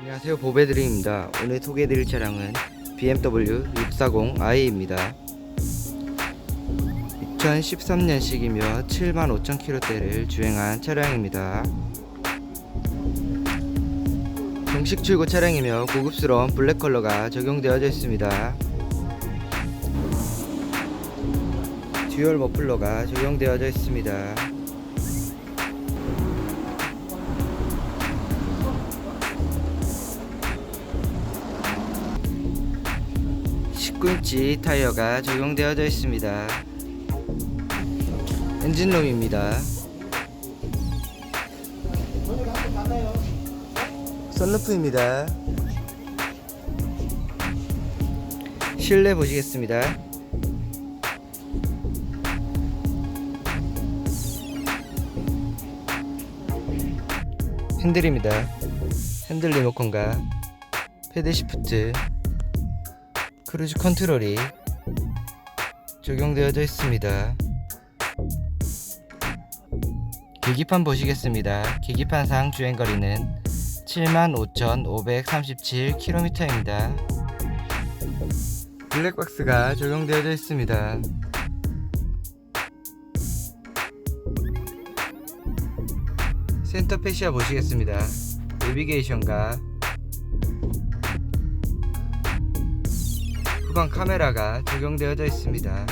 안녕하세요 보배드림입니다. 오늘 소개해드릴 차량은 BMW 640i입니다. 2013년식이며 75,000km대를 주행한 차량입니다. 정식 출고 차량이며 고급스러운 블랙 컬러가 적용되어져 있습니다. 듀얼 머플러가 적용되어져 있습니다 19인치 타이어가 적용되어져 있습니다. 엔진룸입니다. 썬루프입니다. 실내 보시겠습니다. 핸들입니다. 핸들 리모컨과 패드 시프트 크루즈 컨트롤이 적용되어져 있습니다. 계기판 보시겠습니다. 계기판상 주행거리는 75,537km입니다. 블랙박스가 적용되어져 있습니다. 센터 패시아 보시겠습니다. 내비게이션과 후방 카메라가 적용되어져 있습니다.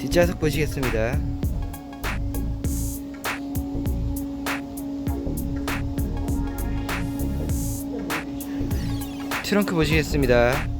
뒷좌석 보시겠습니다. 트렁크 보시겠습니다.